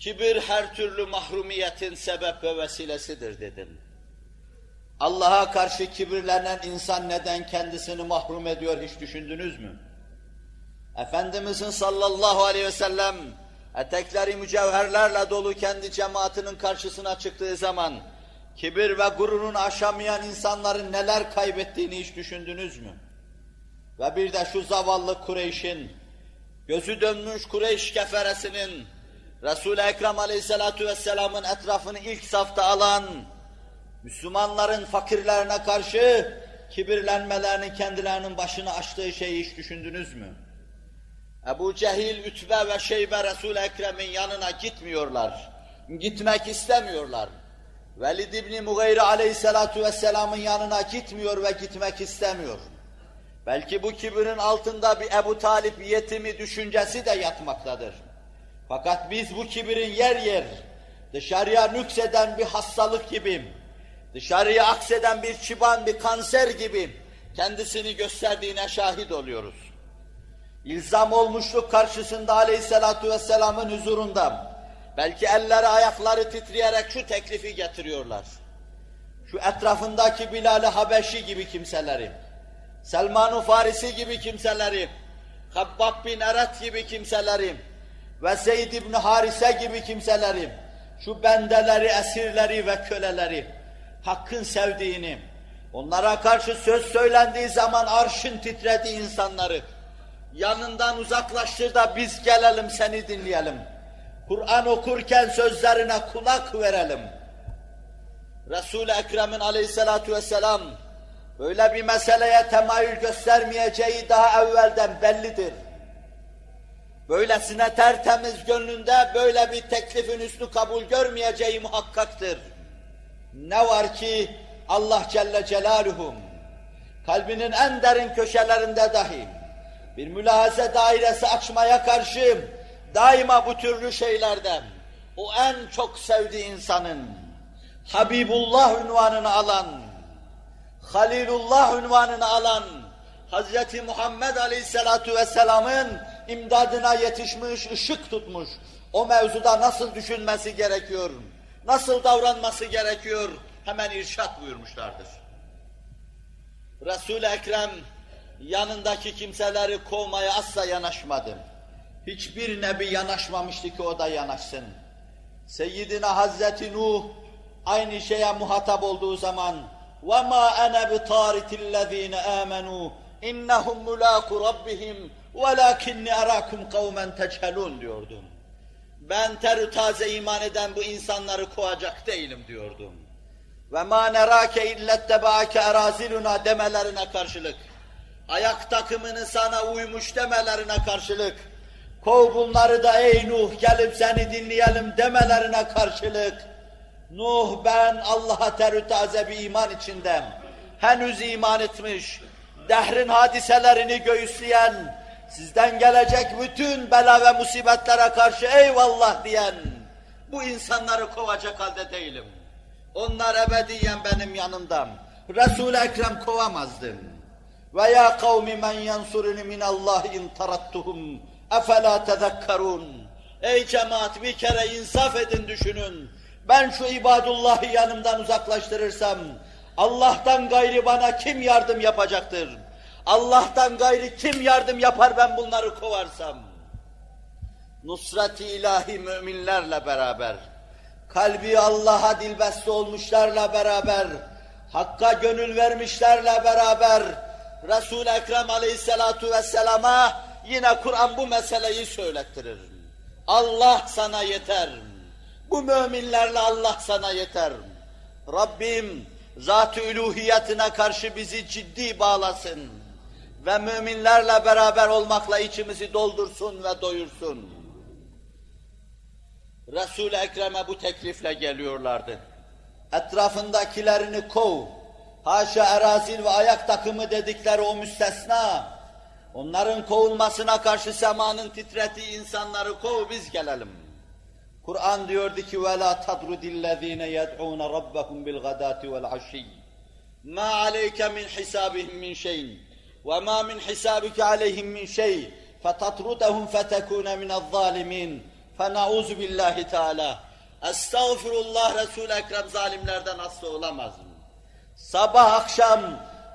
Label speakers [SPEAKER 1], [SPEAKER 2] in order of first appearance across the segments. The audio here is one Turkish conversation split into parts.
[SPEAKER 1] Kibir her türlü mahrumiyetin sebep ve vesilesidir dedim. Allah'a karşı kibirlenen insan neden kendisini mahrum ediyor hiç düşündünüz mü? Efendimizin sallallahu aleyhi ve sellem etekleri mücevherlerle dolu kendi cemaatinin karşısına çıktığı zaman kibir ve gururunu aşamayan insanların neler kaybettiğini hiç düşündünüz mü? Ve bir de şu zavallı Kureyş'in, gözü dönmüş Kureyş keferesinin, Resul-i Ekrem aleyhissalatu vesselamın etrafını ilk safta alan, Müslümanların fakirlerine karşı kibirlenmelerini kendilerinin başına açtığı şeyi hiç düşündünüz mü? Ebu Cehil, Ütbe ve Şeybe Resul-i Ekrem'in yanına gitmiyorlar. Gitmek istemiyorlar. Velid İbni Mughayri aleyhissalatu vesselamın yanına gitmiyor ve gitmek istemiyor. Belki bu kibirin altında bir Ebu Talip yetimi düşüncesi de yatmaktadır. Fakat biz bu kibirin yer yer dışarıya nükseden bir hastalık gibi, dışarıya akseden bir çıban, bir kanser gibi kendisini gösterdiğine şahit oluyoruz. İlzam olmuşluk karşısında aleyhissalatu vesselamın huzurunda belki elleri ayakları titreyerek şu teklifi getiriyorlar. Şu etrafındaki Bilal-i Habeşi gibi kimseleri, Selman-ı Farisi gibi kimseleri, Habbab bin Eret gibi kimseleri ve Zeyd ibn Harise gibi kimseleri, şu bendeleri, esirleri ve köleleri, Hakk'ın sevdiğini, onlara karşı söz söylendiği zaman arşın titrediği insanları, yanından uzaklaştır da biz gelelim seni dinleyelim. Kur'an okurken sözlerine kulak verelim. Resul-i Ekrem'in aleyhissalatu vesselam böyle bir meseleye temayül göstermeyeceği daha evvelden bellidir. Böylesine tertemiz gönlünde böyle bir teklifin üstü kabul görmeyeceği muhakkaktır. Ne var ki Allah Celle Celaluhum kalbinin en derin köşelerinde dahi bir mülahaze dairesi açmaya karşı daima bu türlü şeylerden o en çok sevdiği insanın Habibullah ünvanını alan, Halilullah ünvanını alan Hz. Muhammed Aleyhisselatu Vesselam'ın imdadına yetişmiş, ışık tutmuş. O mevzuda nasıl düşünmesi gerekiyor, nasıl davranması gerekiyor hemen irşat buyurmuşlardır. Resul-i Ekrem yanındaki kimseleri kovmaya asla yanaşmadı. Hiçbir nebi yanaşmamıştı ki o da yanaşsın. Seyyidina Hazreti Nuh aynı şeye muhatap olduğu zaman وَمَا أَنَا بِطَارِتِ الَّذ۪ينَ آمَنُوا اِنَّهُمْ مُلَاقُ رَبِّهِمْ وَلَاكِنِّ اَرَاكُمْ قَوْمًا تَجْهَلُونَ diyordum. Ben terü taze iman eden bu insanları kovacak değilim diyordum. Ve ma nerake illettebaake eraziluna demelerine karşılık, ayak takımını sana uymuş demelerine karşılık, kov bunları da ey Nuh gelip seni dinleyelim demelerine karşılık, Nuh ben Allah'a terü taze bir iman içindem, henüz iman etmiş, dehrin hadiselerini göğüsleyen, sizden gelecek bütün bela ve musibetlere karşı eyvallah diyen, bu insanları kovacak halde değilim. Onlar ebediyen benim yanımda. Resul-i Ekrem kovamazdım. Ve ya kavmi men yansuruni min Allah in tarattuhum efela tezekkerun. Ey cemaat bir kere insaf edin düşünün. Ben şu ibadullahı yanımdan uzaklaştırırsam Allah'tan gayri bana kim yardım yapacaktır? Allah'tan gayri kim yardım yapar ben bunları kovarsam? Nusret-i ilahi müminlerle beraber, kalbi Allah'a dilbeste olmuşlarla beraber, Hakka gönül vermişlerle beraber, Resul-i Ekrem aleyhissalatu vesselama yine Kur'an bu meseleyi söylettirir. Allah sana yeter. Bu müminlerle Allah sana yeter. Rabbim zat-ı karşı bizi ciddi bağlasın ve müminlerle beraber olmakla içimizi doldursun ve doyursun. Resul-i Ekrem'e bu teklifle geliyorlardı. Etrafındakilerini kov, haşa erazil ve ayak takımı dedikleri o müstesna, onların kovulmasına karşı semanın titrettiği insanları kov biz gelelim. Kur'an diyordu ki وَلَا تَدْرُدِ الَّذ۪ينَ يَدْعُونَ رَبَّهُمْ بِالْغَدَاتِ وَالْعَشِيِّ مَا عَلَيْكَ مِنْ حِسَابِهِمْ مِنْ شَيْءٍ وَمَا مِنْ حِسَابِكَ عَلَيْهِمْ مِنْ شَيْءٍ فَتَطْرُدَهُمْ فَتَكُونَ مِنَ الظَّالِمِينَ Fenauzu billahi teala. Estağfirullah Resul-i Ekrem zalimlerden asla olamaz mı? Sabah akşam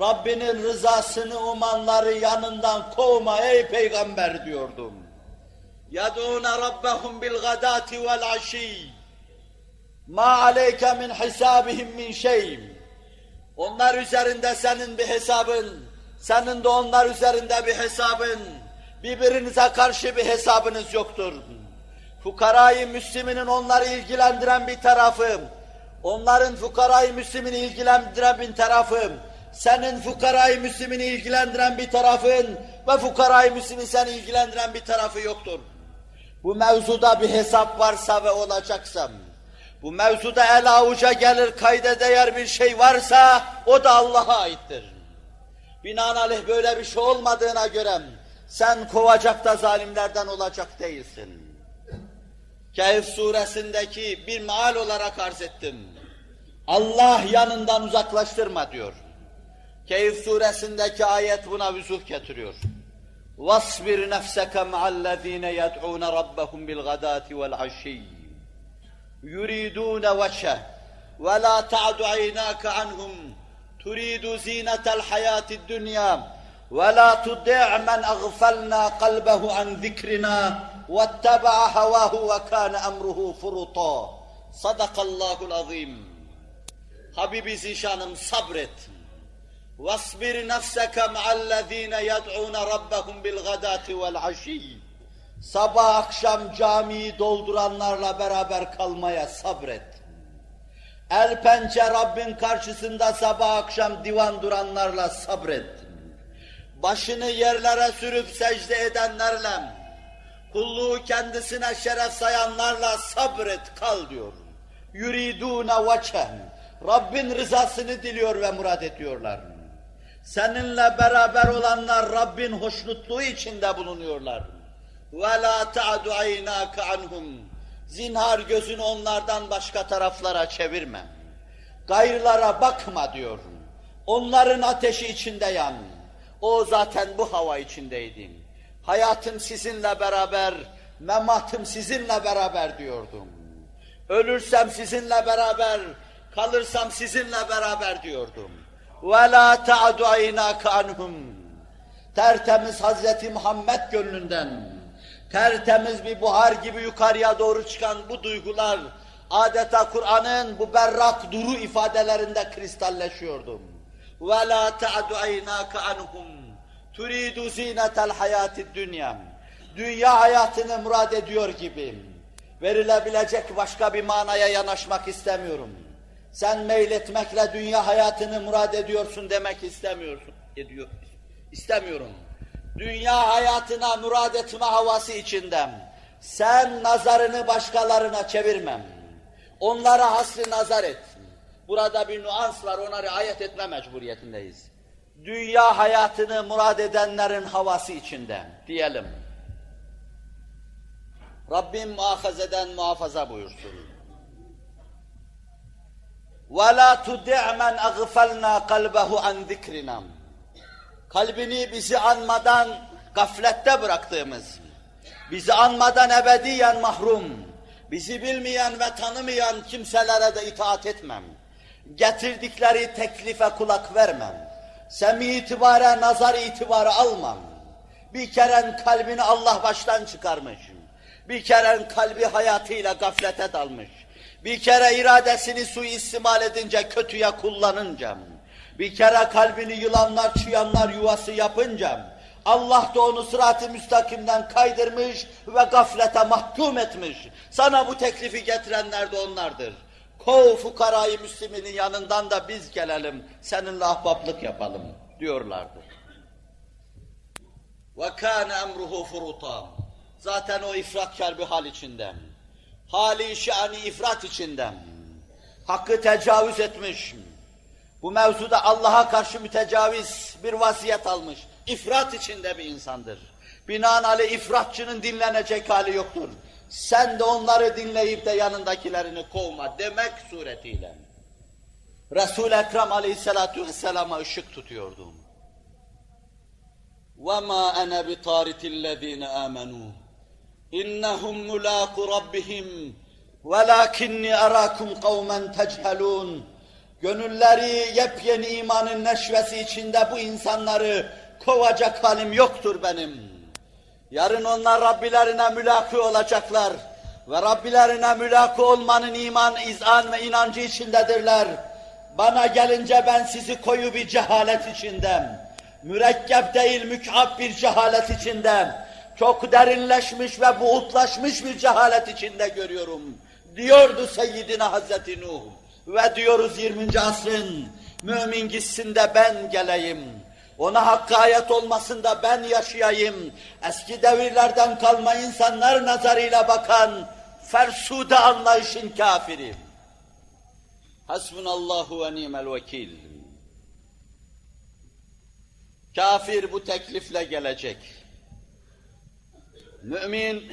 [SPEAKER 1] Rabbinin rızasını umanları yanından kovma ey peygamber diyordum. Yad'una rabbahum bil gadati vel aşi. Ma aleyke min hisabihim min şey. Onlar üzerinde senin bir hesabın, senin de onlar üzerinde bir hesabın, birbirinize karşı bir hesabınız yoktur. Fukarayı Müslüminin onları ilgilendiren bir tarafı, onların fukarayı Müslümini ilgilendiren bir tarafı, senin fukarayı Müslümini ilgilendiren bir tarafın ve fukarayı Müslümin seni ilgilendiren bir tarafı yoktur. Bu mevzuda bir hesap varsa ve olacaksa, bu mevzuda el avuca gelir kayda değer bir şey varsa o da Allah'a aittir. Binaenaleyh böyle bir şey olmadığına göre sen kovacak da zalimlerden olacak değilsin. Kehf suresindeki bir maal olarak arz ettim. Allah yanından uzaklaştırma diyor. Kehf suresindeki ayet buna vüzuh getiriyor. وَاصْبِرْ نَفْسَكَ مَعَ الَّذ۪ينَ يَدْعُونَ رَبَّهُمْ بِالْغَدَاةِ وَالْعَشِيِّ يُرِيدُونَ وَجْهَهُ وَلَا تَعْدُ عَيْنَاكَ عَنْهُمْ تُرِيدُ زِينَةَ الْحَيَاةِ الدُّنْيَا وَلَا تُطِعْ مَنْ أَغْفَلْنَا قَلْبَهُ عَنْ ذِكْرِنَا وَاتَّبَعَ هَوَاهُ وَكَانَ أَمْرُهُ فُرُطًا صَدَقَ اللّٰهُ الْعَظِيمُ Habibi Zişanım sabret. وَاصْبِرْ نَفْسَكَ مَعَ الَّذ۪ينَ يَدْعُونَ رَبَّهُمْ بِالْغَدَاتِ وَالْعَشِيِّ Sabah akşam camiyi dolduranlarla beraber kalmaya sabret. El pençe Rabbin karşısında sabah akşam divan duranlarla sabret. Başını yerlere sürüp secde edenlerle, kulluğu kendisine şeref sayanlarla sabret kal diyor. Yuridûne veçhen. Rabbin rızasını diliyor ve murad ediyorlar. Seninle beraber olanlar Rabbin hoşnutluğu içinde bulunuyorlar. وَلَا تَعْدُ عَيْنَاكَ عَنْهُمْ Zinhar gözünü onlardan başka taraflara çevirme. Gayrılara bakma diyor. Onların ateşi içinde yan. O zaten bu hava içindeydin. Hayatım sizinle beraber, mematım sizinle beraber diyordum. Ölürsem sizinle beraber, kalırsam sizinle beraber diyordum. Ve la ta'du aynaka. Tertemiz Hazreti Muhammed gönlünden tertemiz bir buhar gibi yukarıya doğru çıkan bu duygular, adeta Kur'an'ın bu berrak duru ifadelerinde kristalleşiyordu. وَلَا تَعْدُ عَيْنَاكَ عَنْهُمْ تُرِيدُ زِينَةَ الْحَيَاتِ الدُّنْيَا Dünya hayatını murad ediyor gibi, verilebilecek başka bir manaya yanaşmak istemiyorum. Sen meyletmekle dünya hayatını murad ediyorsun demek istemiyorsun. Ediyor. İstemiyorum. Dünya hayatına murad etme havası içinden. Sen nazarını başkalarına çevirmem. Onlara hasri nazar et. Burada bir nüans var, ona riayet etme mecburiyetindeyiz. Dünya hayatını murad edenlerin havası içinde diyelim. Rabbim muhafazeden muhafaza buyursun. وَلَا تُدِعْ مَنْ أَغْفَلْنَا قَلْبَهُ عَنْ ذِكْرِنَا Kalbini bizi anmadan gaflette bıraktığımız, bizi anmadan ebediyen mahrum, bizi bilmeyen ve tanımayan kimselere de itaat etmem. Getirdikleri teklife kulak vermem. Semi itibare, nazar itibarı almam. Bir kere kalbini Allah baştan çıkarmış. Bir kere kalbi hayatıyla gaflete dalmış. Bir kere iradesini suistimal edince, kötüye kullanınca, bir kere kalbini yılanlar, çıyanlar yuvası yapınca, Allah da onu sırat-ı müstakimden kaydırmış ve gaflete mahkum etmiş. Sana bu teklifi getirenler de onlardır. Kov fukarayı Müslüminin yanından da biz gelelim, seninle ahbaplık yapalım diyorlardır. وَكَانَ اَمْرُهُ فُرُطًا Zaten o ifratkar bir hal içinde. Hali şani ifrat içinde. Hakkı tecavüz etmiş. Bu mevzuda Allah'a karşı mütecaviz bir vaziyet almış. İfrat içinde bir insandır. Binaenaleyh ifratçının dinlenecek hali yoktur. Sen de onları dinleyip de yanındakilerini kovma demek suretiyle. Resul-i Ekrem aleyhissalatu vesselama ışık tutuyordum. وَمَا أَنَا بِطَارِتِ الَّذ۪ينَ آمَنُوا İnnehum mulâku rabbihim velakinni arâkum kavmen techelûn. Gönülleri yepyeni imanın neşvesi içinde bu insanları kovacak halim yoktur benim. Yarın onlar Rabbilerine mülakı olacaklar. Ve Rabbilerine mülakı olmanın iman, izan ve inancı içindedirler. Bana gelince ben sizi koyu bir cehalet içindem. Mürekkep değil mükab bir cehalet içindem. Çok derinleşmiş ve buğutlaşmış bir cehalet içinde görüyorum. Diyordu Seyyidina Hazreti Nuh. Ve diyoruz 20. asrın mümin gitsin de ben geleyim. Ona hakkı ayet olmasın da ben yaşayayım. Eski devirlerden kalma insanlar nazarıyla bakan fersude anlayışın kafiri. Hasbunallahu ve nimel vekil. Kafir bu teklifle gelecek. Mümin,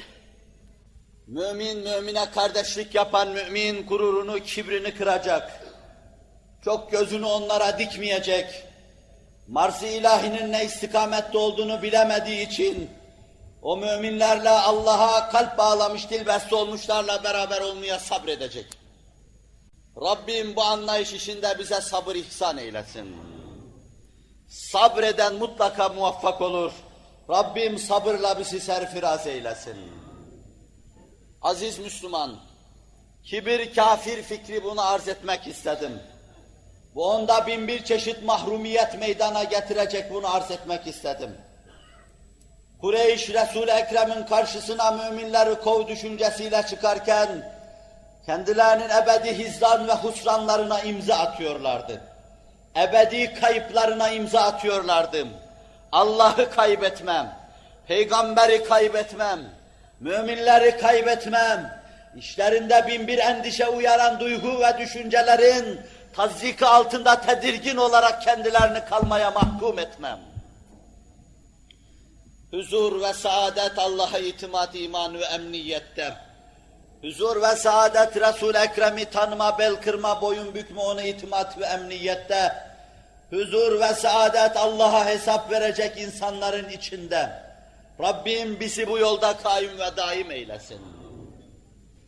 [SPEAKER 1] mümin mümine kardeşlik yapan mümin gururunu, kibrini kıracak. Çok gözünü onlara dikmeyecek. Mars-ı ilahinin ne istikamette olduğunu bilemediği için o müminlerle Allah'a kalp bağlamış dilbeste olmuşlarla beraber olmaya sabredecek. Rabbim bu anlayış işinde bize sabır ihsan eylesin. Sabreden mutlaka muvaffak olur. Rabbim sabırla bizi serfiraz eylesin. Aziz Müslüman, kibir kafir fikri bunu arz etmek istedim. Bu onda bin bir çeşit mahrumiyet meydana getirecek bunu arz etmek istedim. Kureyş Resul-i Ekrem'in karşısına müminleri kov düşüncesiyle çıkarken kendilerinin ebedi hizdan ve husranlarına imza atıyorlardı. Ebedi kayıplarına imza atıyorlardı. Allah'ı kaybetmem, peygamberi kaybetmem, müminleri kaybetmem, işlerinde bin bir endişe uyaran duygu ve düşüncelerin tazyiki altında tedirgin olarak kendilerini kalmaya mahkum etmem. Huzur ve saadet Allah'a itimat, iman ve emniyette. Huzur ve saadet Resul-i Ekrem'i tanıma, bel kırma, boyun bükme, ona itimat ve emniyette. Huzur ve saadet Allah'a hesap verecek insanların içinde. Rabbim bizi bu yolda kaim ve daim eylesin.